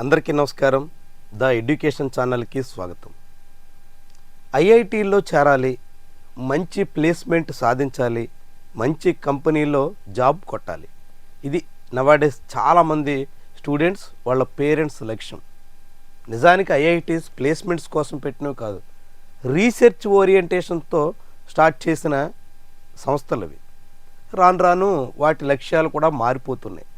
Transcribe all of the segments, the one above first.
అందరికీ నమస్కారం. The education ఛానల్కి స్వాగతం. ఐఐటీల్లో చేరాలి మంచి ప్లేస్మెంట్ సాధించాలి మంచి కంపెనీలో జాబ్ కొట్టాలి. ఇది నవాడేస్ చాలామంది స్టూడెంట్స్ వాళ్ళ పేరెంట్స్ లక్ష్యం. నిజానికి ఐఐటీస్ ప్లేస్మెంట్స్ కోసం పెట్టినవి కాదు రీసెర్చ్ ఓరియంటేషన్తో స్టార్ట్ చేసిన సంస్థలు రాను రాను వాటి లక్ష్యాలు కూడా మారిపోతున్నాయి.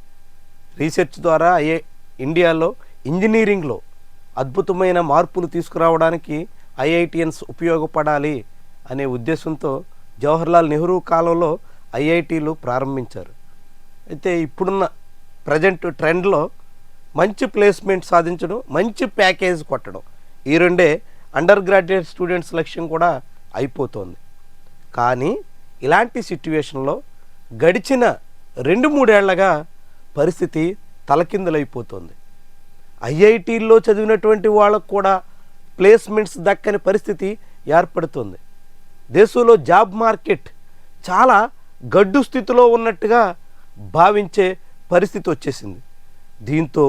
రీసెర్చ్ ద్వారా ఐఏ ఇండియాలో ఇంజనీరింగ్లో అద్భుతమైన మార్పులు తీసుకురావడానికి ఐఐటిఎన్స్ ఉపయోగపడాలి అనే ఉద్దేశంతో జవహర్లాల్ నెహ్రూ కాలంలో ఐఐటీలు ప్రారంభించారు. అయితే ఇప్పుడున్న ప్రజెంట్ ట్రెండ్లో మంచి ప్లేస్మెంట్ సాధించడం మంచి ప్యాకేజ్ కొట్టడం ఈ రెండే అండర్ గ్రాడ్యుయేట్ స్టూడెంట్స్ లక్ష్యం కూడా అయిపోతుంది. కానీ ఇలాంటి సిట్యువేషన్లో గడిచిన రెండు మూడేళ్ళగా పరిస్థితి తలకిందులైపోతుంది. ఐఐటీల్లో చదివినటువంటి వాళ్ళకు కూడా ప్లేస్మెంట్స్ దక్కని పరిస్థితి ఏర్పడుతుంది. దేశంలో జాబ్ మార్కెట్ చాలా గడ్డు స్థితిలో ఉన్నట్టుగా భావించే పరిస్థితి వచ్చేసింది. దీంతో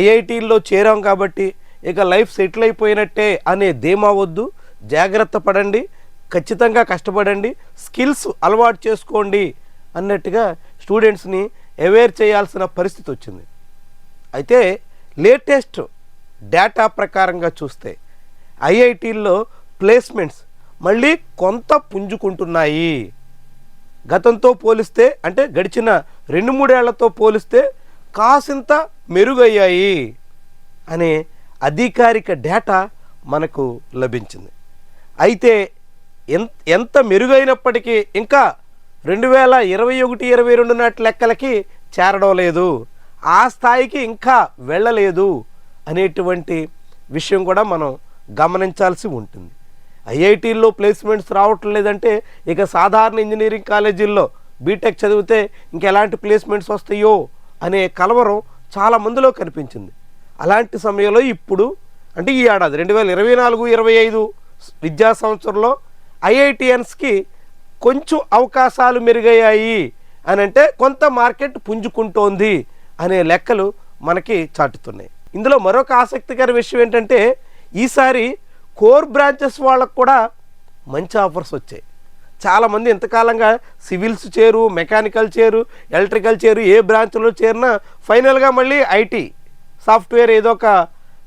ఐఐటీల్లో చేరాం కాబట్టి ఇక లైఫ్ సెటిల్ అయిపోయినట్టే అనే ధీమా వద్దు. జాగ్రత్త పడండి ఖచ్చితంగా కష్టపడండి స్కిల్స్ అలవాటు చేసుకోండి అన్నట్టుగా స్టూడెంట్స్ని అవేర్ చేయాల్సిన పరిస్థితి వచ్చింది. అయితే లేటెస్ట్ డేటా ప్రకారంగా చూస్తే ఐఐటీల్లో ప్లేస్మెంట్స్ మళ్ళీ కొంత పుంజుకుంటున్నాయి. గతంతో పోలిస్తే అంటే గడిచిన రెండు మూడేళ్ళతో పోలిస్తే కాసింత మెరుగయ్యాయి అనే అధికారిక డేటా మనకు లభించింది. అయితే ఎంత ఎంత మెరుగైనప్పటికీ ఇంకా రెండు వేల ఇరవై ఒకటి ఇరవై రెండు నాటి లెక్కలకి చేరడం లేదు. ఆ స్థాయికి ఇంకా వెళ్ళలేదు అనేటువంటి విషయం కూడా మనం గమనించాల్సి ఉంటుంది. ఐఐటీల్లో ప్లేస్మెంట్స్ రావటం లేదంటే ఇక సాధారణ ఇంజనీరింగ్ కాలేజీల్లో బీటెక్ చదివితే ఇంకెలాంటి ప్లేస్మెంట్స్ వస్తాయో అనే కలవరం చాలా మందిలో కనిపించింది. అలాంటి సమయంలో ఇప్పుడు అంటే ఈ ఏడాది రెండు వేల ఇరవై నాలుగు ఇరవై ఐదు విద్యా సంవత్సరంలో ఐఐటిఎన్స్కి కొంచెం అవకాశాలు మెరుగయ్యాయి అని అంటే కొంత మార్కెట్ పుంజుకుంటోంది. అనే లెక్కలు మనకి చాటుతున్నాయి. ఇందులో మరొక ఆసక్తికర విషయం ఏంటంటే ఈసారి కోర్ బ్రాంచెస్ వాళ్ళకు కూడా మంచి ఆఫర్స్ వచ్చాయి. చాలామంది ఇంతకాలంగా సివిల్స్ చేరు మెకానికల్ చేరు ఎలక్ట్రికల్ చేరు ఏ బ్రాంచ్లో చేరినా ఫైనల్గా మళ్ళీ ఐటీ సాఫ్ట్వేర్ ఏదో ఒక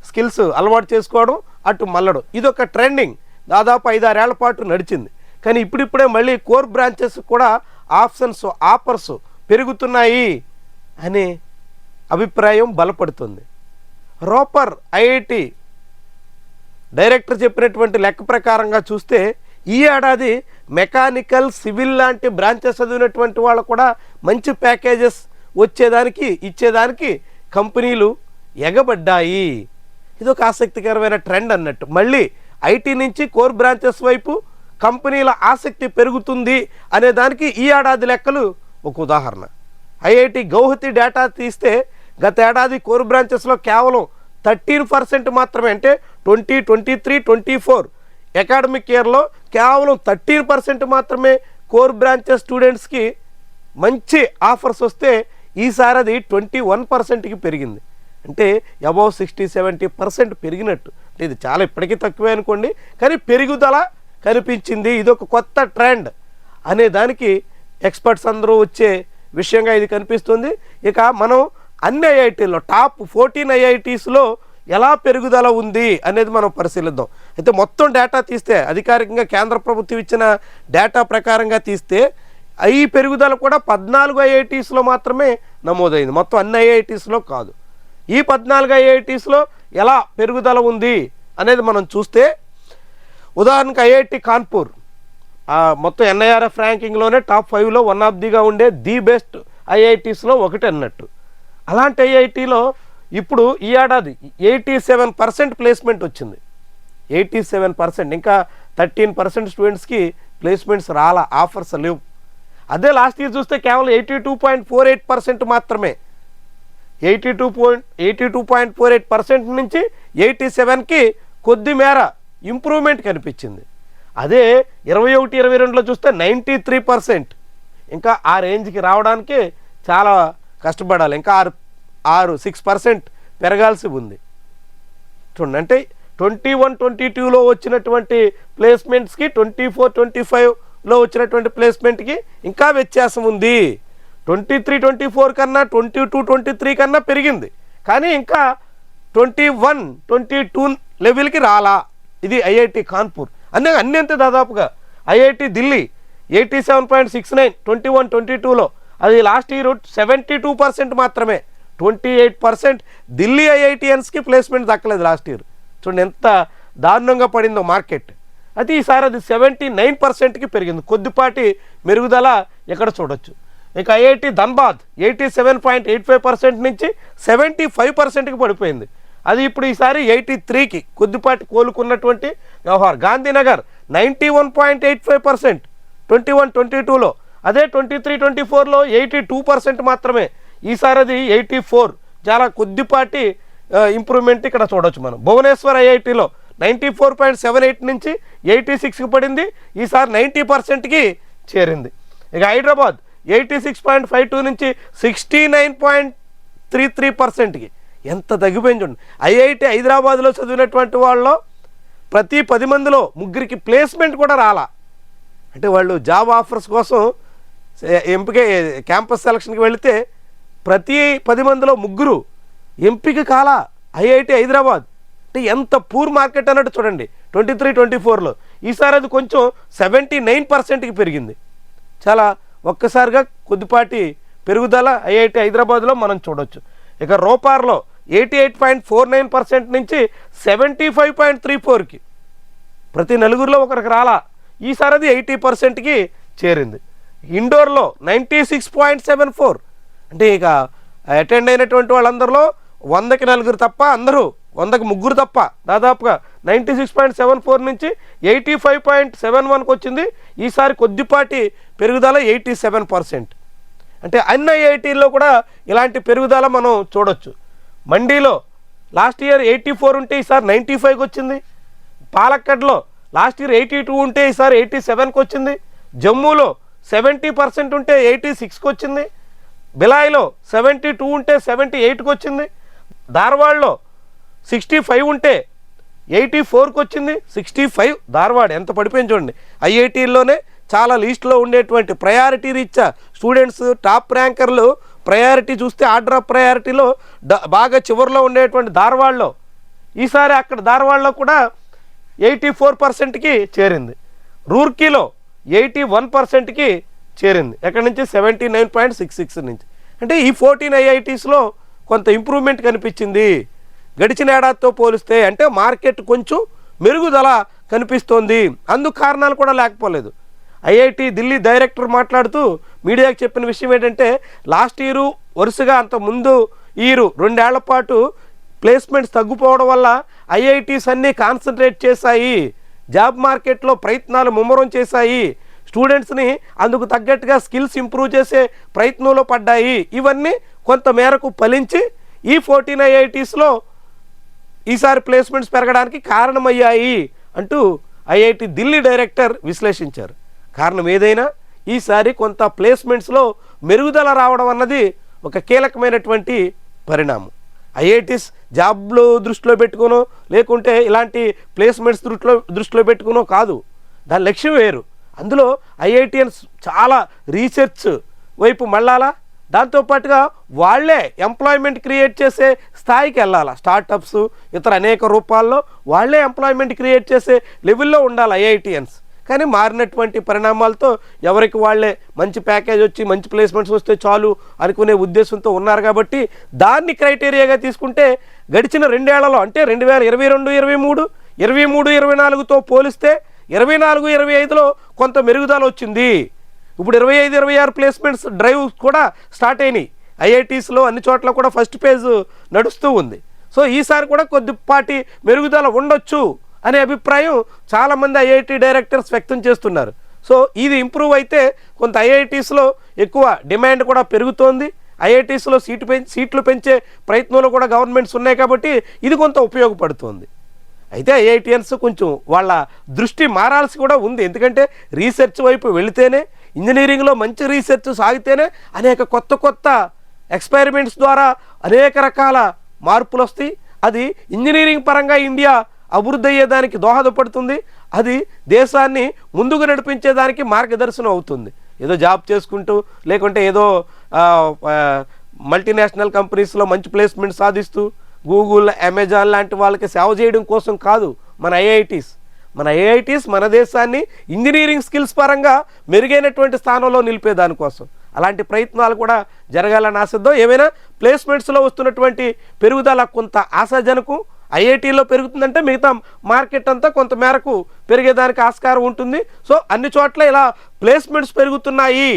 స్కిల్స్ అలవాటు చేసుకోవడం అటు మల్లడం. ఇదొక ట్రెండింగ్. దాదాపు ఐదారేళ్ళ పాటు నడిచింది. కానీ ఇప్పుడిప్పుడే మళ్ళీ కోర్ బ్రాంచెస్ కూడా ఆప్షన్స్ ఆఫర్స్ పెరుగుతున్నాయి అనే అభిప్రాయం బలపడుతుంది. రోపర్ ఐఐటి డైరెక్టర్ చెప్పినటువంటి లెక్క ప్రకారంగా చూస్తే ఈ ఏడాది మెకానికల్ సివిల్ లాంటి బ్రాంచెస్ చదివినటువంటి వాళ్ళు కూడా మంచి ప్యాకేజెస్ వచ్చేదానికి ఇచ్చేదానికి కంపెనీలు ఎగబడ్డాయి. ఇది ఒక ఆసక్తికరమైన ట్రెండ్ అన్నట్టు. మళ్ళీ ఐటీ నుంచి కోర్ బ్రాంచెస్ వైపు కంపెనీల ఆసక్తి పెరుగుతుంది అనే దానికి ఈ ఏడాది లెక్కలు ఒక ఉదాహరణ. ఐఐటి గౌహతి డేటా తీస్తే గత ఏడాది కోర్ బ్రాంచెస్లో కేవలం థర్టీన్ పర్సెంట్ మాత్రమే అంటే twenty twenty three twenty four. Academic ఇయర్లో కేవలం థర్టీన్ పర్సెంట్ మాత్రమే కోర్ బ్రాంచెస్ స్టూడెంట్స్కి మంచి ఆఫర్స్ వస్తే ఈసారి అది ట్వంటీ వన్ పర్సెంట్కి పెరిగింది. అంటే అబౌవ్ సిక్స్టీ సెవెంటీ పర్సెంట్ పెరిగినట్టు. అంటే ఇది చాలా ఇప్పటికీ తక్కువే అనుకోండి కానీ పెరుగుదల కనిపించింది. ఇది ఒక కొత్త ట్రెండ్ అనే దానికి ఎక్స్పర్ట్స్ అందరూ వచ్చే విషయంగా ఇది కనిపిస్తుంది. ఇక మనం అన్ని ఐఐటీల్లో టాప్ ఫోర్టీన్ ఐఐటీస్లో ఎలా పెరుగుదల ఉంది అనేది మనం పరిశీలిద్దాం. అయితే మొత్తం డేటా తీస్తే అధికారికంగా కేంద్ర ప్రభుత్వం ఇచ్చిన డేటా ప్రకారంగా తీస్తే ఈ పెరుగుదల కూడా పద్నాలుగు ఐఐటీస్లో మాత్రమే నమోదైంది. మొత్తం అన్ని ఐఐటీస్లో కాదు. ఈ పద్నాలుగు ఐఐటీస్లో ఎలా పెరుగుదల ఉంది అనేది మనం చూస్తే ఉదాహరణకు ఐఐటి కాన్పూర్ మొత్తం ఎన్ఐఆర్ఎఫ్ ర్యాంకింగ్లోనే టాప్ ఫైవ్లో వన్ ఆఫ్ దిగా ఉండే ది బెస్ట్ ఐఐటీస్లో ఒకటి అన్నట్టు. అలాంటి ఐఐటీలో ఇప్పుడు ఈ ఏడాది ఎయిటీ సెవెన్ పర్సెంట్ ప్లేస్మెంట్ వచ్చింది. ఎయిటీ సెవెన్ పర్సెంట్ ఇంకా థర్టీన్ పర్సెంట్ స్టూడెంట్స్కి ప్లేస్మెంట్స్ రాలా ఆఫర్స్ లేవు. అదే లాస్ట్ ఇయర్ చూస్తే కేవలం eighty two point four eight percent మాత్రమే. Eighty two point eighty two point four eight percent నుంచి ఎయిటీ సెవెన్కి కొద్ది మేర ఇంప్రూవ్మెంట్ కనిపించింది. అదే ఇరవై ఒకటి ఇరవై రెండులో చూస్తే నైంటీ త్రీ పర్సెంట్. ఇంకా ఆ రేంజ్కి రావడానికి చాలా కష్టపడాలి. ఇంకా ఆరు ఆరు సిక్స్ పర్సెంట్ పెరగాల్సి ఉంది. చూడండి అంటే ట్వంటీ వన్ ట్వంటీ టూలో వచ్చినటువంటి ప్లేస్మెంట్స్కి ట్వంటీ ఫోర్ ట్వంటీ ఫైవ్లో వచ్చినటువంటి ప్లేస్మెంట్కి ఇంకా వ్యత్యాసం ఉంది. ట్వంటీ త్రీ ట్వంటీ ఫోర్ కన్నా ట్వంటీ టూ ట్వంటీ త్రీ కన్నా పెరిగింది. కానీ ఇంకా ట్వంటీ వన్ ట్వంటీ టూ లెవెల్కి రాలా. ఇది ఐఐటి కాన్పూర్. అన్నీ అన్నీ అంతే దాదాపుగా. IIT Delhi eighty seven point six nine twenty one twenty టూలో అది last year seventy two percent మాత్రమే. ట్వంటీ ఎయిట్ పర్సెంట్ ఢిల్లీ ఐఐటిఎన్స్కి ప్లేస్మెంట్ దక్కలేదు లాస్ట్ ఇయర్ చూడండి ఎంత దారుణంగా పడిందో మార్కెట్ అది ఈసారి అది సెవెంటీ నైన్ పర్సెంట్కి పెరిగింది. కొద్దిపాటి మెరుగుదల ఎక్కడ చూడొచ్చు. ఇక IIT Dhanbad eighty seven point eight five percent నుంచి సెవెంటీ ఫైవ్ పర్సెంట్కి పడిపోయింది. అది ఇప్పుడు ఈసారి ఎయిటీ త్రీకి కొద్దిపాటి కోలుకున్నటువంటి వ్యవహారం Gandhinagar ninety one point eight five percent twenty one twenty టూలో అదే ట్వంటీ త్రీ ట్వంటీ ఫోర్లో ఎయిటీ టూ పర్సెంట్ మాత్రమే. ఈసారి అది ఎయిటీ ఫోర్. చాలా కొద్దిపాటి ఇంప్రూవ్మెంట్ ఇక్కడ చూడొచ్చు మనం. భువనేశ్వర్ ఐఐటిలో ninety four point seven eight నుంచి ఎయిటీ సిక్స్కి పడింది. ఈసారి నైంటీ పర్సెంట్కి చేరింది. ఇక Hyderabad eighty six point five two నుంచి sixty nine point three three పర్సెంట్కి ఎంత తగ్గిపోయింది చూడండి. ఐఐటి హైదరాబాద్లో చదివినటువంటి వాళ్ళలో ప్రతి పది మందిలో ముగ్గురికి ప్లేస్మెంట్ కూడా రాలా. అంటే వాళ్ళు జాబ్ ఆఫర్స్ కోసం ఎంపిక క్యాంపస్ సెలక్షన్కి వెళితే ప్రతి పది మందిలో ముగ్గురు ఎంపిక కాలా ఐఐటి హైదరాబాద్. అంటే ఎంత పూర్ మార్కెట్ అన్నట్టు చూడండి. ట్వంటీ త్రీ ట్వంటీ ఫోర్లో. ఈసారి అది కొంచెం సెవెంటీ నైన్ పర్సెంట్కి పెరిగింది. చాలా ఒక్కసారిగా కొద్దిపాటి పెరుగుదల ఐఐటి హైదరాబాద్లో మనం చూడొచ్చు. ఇక రోపార్లో eighty eight point four nine percent నుంచి సెవెంటీ ఫైవ్ పాయింట్ త్రీ ఫోర్కి. ప్రతి నలుగురిలో ఒకరికి రాలా. ఈసారి అది ఎయిటీ పర్సెంట్కి చేరింది. ఇండోర్లో ninety six point seven four. అంటే ఇక అటెండ్ అయినటువంటి వాళ్ళందరిలో వందకి నలుగురు తప్ప అందరూ వందకి ముగ్గురు తప్ప దాదాపుగా ninety six point seven four నుంచి ఎయిటీ ఫైవ్ పాయింట్ సెవెన్ వన్కి వచ్చింది. ఈసారి కొద్దిపాటి పెరుగుదల ఎయిటీ సెవెన్ పర్సెంట్. అంటే అన్ని ఐఐటీల్లో కూడా ఇలాంటి పెరుగుదల మనం చూడొచ్చు. మండీలో లాస్ట్ ఇయర్ ఎయిటీ ఫోర్ ఉంటే ఈసారి నైంటీ ఫైవ్కి వచ్చింది. పాలక్కడ్లో లాస్ట్ ఇయర్ ఎయిటీ టూ ఉంటే ఈసారి ఎయిటీ సెవెన్కి వచ్చింది. జమ్మూలో సెవెంటీ పర్సెంట్ ఉంటే ఎయిటీ సిక్స్కి వచ్చింది బిలాయిలో సెవెంటీ టూ ఉంటే సెవెంటీ ఎయిట్కి వచ్చింది ధార్వాడ్లో సిక్స్టీ ఫైవ్ ఉంటే ఎయిటీ ఫోర్కి వచ్చింది సిక్స్టీ ఫైవ్ ధార్వాడ్ ఎంత పడిపోయింది చూడండి. ఐఐటీల్లోనే చాలా లీస్ట్లో ఉండేటువంటి ప్రయారిటీ రీత్యా స్టూడెంట్స్ టాప్ ర్యాంకర్లు ప్రయారిటీ చూస్తే ఆర్డర్ ఆఫ్ ప్రయారిటీలో బాగా చివరిలో ఉండేటువంటి ధార్వాడ్లో ఈసారి అక్కడ ధార్వాడ్లో కూడా ఎయిటీ ఫోర్ పర్సెంట్కి చేరింది. రూర్కీలో ఎయిటీ వన్ పర్సెంట్కి చేరింది. ఎక్కడి నుంచి? Seventy nine point six six నుంచి. అంటే ఈ ఫోర్టీన్ ఐఐటీస్లో కొంత ఇంప్రూవ్మెంట్ కనిపించింది. గడిచిన ఏడాదితో పోలిస్తే అంటే మార్కెట్ కొంచెం మెరుగుదల కనిపిస్తోంది. అందుకు కారణాలు కూడా లేకపోలేదు. ఐఐటి ఢిల్లీ డైరెక్టర్ మాట్లాడుతూ మీడియాకు చెప్పిన విషయం ఏంటంటే లాస్ట్ ఇయరు వరుసగా అంత ముందు ఇయర్ రెండేళ్ళ పాటు ప్లేస్మెంట్స్ తగ్గిపోవడం వల్ల ఐఐటీస్ అన్నీ కాన్సన్ట్రేట్ చేశాయి. జాబ్ మార్కెట్లో ప్రయత్నాలు ముమ్మరం చేశాయి. స్టూడెంట్స్ని అందుకు తగ్గట్టుగా స్కిల్స్ ఇంప్రూవ్ చేసే ప్రయత్నంలో పడ్డాయి. ఇవన్నీ కొంత మేరకు ఫలించి ఈ ఫోర్టీన్ ఐఐటీస్లో ఈసారి ప్లేస్మెంట్స్ పెరగడానికి కారణమయ్యాయి అంటూ ఐఐటి ఢిల్లీ డైరెక్టర్ విశ్లేషించారు. కారణం ఏదైనా ఈసారి కొంత ప్లేస్మెంట్స్లో మెరుగుదల రావడం అన్నది ఒక కీలకమైనటువంటి పరిణామం. ఐఐటీస్ జాబ్లు దృష్టిలో పెట్టుకునో లేకుంటే ఇలాంటి ప్లేస్మెంట్స్ దృష్టిలో దృష్టిలో పెట్టుకునో కాదు. దాని లక్ష్యం వేరు. అందులో ఐఐటిఎన్స్ చాలా రీసెర్చ్ వైపు మళ్ళాలా? దాంతోపాటుగా వాళ్ళే ఎంప్లాయ్మెంట్ క్రియేట్ చేసే స్థాయికి వెళ్ళాలి? స్టార్టప్స్ ఇతర అనేక రూపాల్లో వాళ్ళే ఎంప్లాయ్మెంట్ క్రియేట్ చేసే లెవెల్లో ఉండాలి ఐఐటిఎన్స్ కానీ మారినటువంటి పరిణామాలతో ఎవరికి వాళ్ళే మంచి ప్యాకేజ్ వచ్చి మంచి ప్లేస్మెంట్స్ వస్తే చాలు అనుకునే ఉద్దేశంతో ఉన్నారు కాబట్టి దాన్ని క్రైటీరియాగా తీసుకుంటే గడిచిన రెండేళ్ళలో అంటే రెండు వేల ఇరవై రెండు ఇరవై మూడు ఇరవై మూడు ఇరవై నాలుగుతో పోలిస్తే ఇరవై నాలుగు ఇరవై ఐదులో కొంత మెరుగుదల వచ్చింది. ఇప్పుడు ఇరవై ఐదు ఇరవై ఆరు ప్లేస్మెంట్స్ డ్రైవ్ కూడా స్టార్ట్ అయినాయి. ఐఐటీస్లో అన్ని చోట్ల కూడా ఫస్ట్ పేజ్ నడుస్తూ ఉంది. సో ఈసారి కూడా కొద్దిపాటి మెరుగుదల ఉండొచ్చు. అనే అభిప్రాయం చాలామంది ఐఐటి డైరెక్టర్స్ వ్యక్తం చేస్తున్నారు. సో ఇది ఇంప్రూవ్ అయితే కొంత ఐఐటీస్లో ఎక్కువ డిమాండ్ కూడా పెరుగుతోంది. ఐఐటీస్లో సీటు పెం సీట్లు పెంచే ప్రయత్నంలో కూడా గవర్నమెంట్స్ ఉన్నాయి కాబట్టి ఇది కొంత ఉపయోగపడుతుంది. అయితే ఐఐటిఎన్స్ కొంచెం వాళ్ళ దృష్టి మారాల్సి కూడా ఉంది. ఎందుకంటే రీసెర్చ్ వైపు వెళితేనే ఇంజనీరింగ్లో మంచి రీసెర్చ్ సాగితేనే అనేక కొత్త కొత్త ఎక్స్పెరిమెంట్స్ ద్వారా అనేక రకాల మార్పులు వస్తాయి అది ఇంజనీరింగ్ పరంగా ఇండియా అభివృద్ధి అయ్యేదానికి దోహదపడుతుంది. అది దేశాన్ని ముందుకు నడిపించేదానికి మార్గదర్శనం అవుతుంది. ఏదో జాబ్ చేసుకుంటూ లేకుంటే ఏదో మల్టీనేషనల్ కంపెనీస్లో మంచి ప్లేస్మెంట్ సాధిస్తూ గూగుల్ అమెజాన్ లాంటి వాళ్ళకి సేవ చేయడం కోసం కాదు మన ఐఐటీస్ మన ఐఐటీస్ మన దేశాన్ని ఇంజనీరింగ్ స్కిల్స్ పరంగా మెరుగైనటువంటి స్థానంలో నిలిపేదానికోసం అలాంటి ప్రయత్నాలు కూడా జరగాలని ఆశిద్దాం. ఏమైనా ప్లేస్మెంట్స్లో వస్తున్నటువంటి పెరుగుదల కొంత ఆశాజనకం ఐఐటీలో పెరుగుతుందంటే మిగతా మార్కెట్ అంతా కొంత మేరకు పెరిగేదానికి ఆస్కారం ఉంటుంది. సో అన్ని చోట్ల ఇలా ప్లేస్మెంట్స్ పెరుగుతున్నాయి.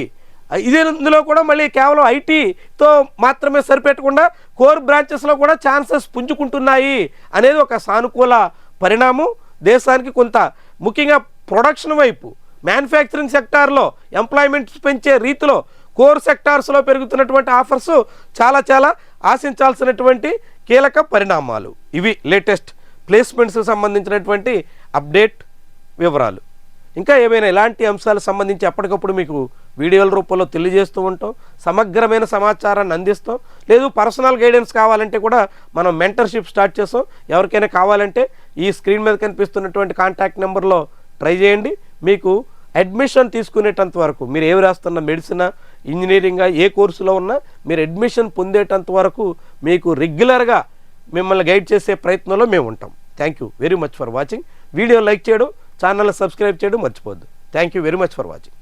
ఇదే ఇందులో కూడా మళ్ళీ కేవలం ఐటీతో మాత్రమే సరిపెట్టకుండా కోర్ బ్రాంచెస్లో కూడా ఛాన్సెస్ పుంజుకుంటున్నాయి అనేది ఒక సానుకూల పరిణామం. దేశానికి కొంత ముఖ్యంగా ప్రొడక్షన్ వైపు మ్యానుఫ్యాక్చరింగ్ సెక్టార్లో ఎంప్లాయ్మెంట్స్ పెంచే రీతిలో కోర్ సెక్టార్స్లో పెరుగుతున్నటువంటి ఆఫర్స్ చాలా చాలా ఆశించాల్సినటువంటి కీలక పరిణామాలు. ఇవి లేటెస్ట్ ప్లేస్మెంట్స్కి సంబంధించినటువంటి అప్డేట్ వివరాలు. ఇంకా ఏమైనా ఇలాంటి అంశాలకు సంబంధించి ఎప్పటికప్పుడు మీకు వీడియోల రూపంలో తెలియజేస్తూ ఉంటాం సమగ్రమైన సమాచారాన్ని అందిస్తాం లేదు పర్సనల్ గైడెన్స్ కావాలంటే కూడా మనం మెంటర్షిప్ స్టార్ట్ చేస్తాం. ఎవరికైనా కావాలంటే ఈ స్క్రీన్ మీద కనిపిస్తున్నటువంటి కాంటాక్ట్ నెంబర్లో ట్రై చేయండి. మీకు అడ్మిషన్ తీసుకునేటంత వరకు మీరు ఏవి రాస్తున్న మెడిసినా ఇంజనీరింగా ఏ కోర్సులో ఉన్నా మీరు అడ్మిషన్ పొందేటంత వరకు మీకు రెగ్యులర్గా మిమ్మల్ని గైడ్ చేసే ప్రయత్నంలో మేము ఉంటాం. Thank you very much for watching video like చేయడం ఛానల్ సబ్స్క్రైబ్ చేయడం మర్చిపోద్దు thank you very much for watching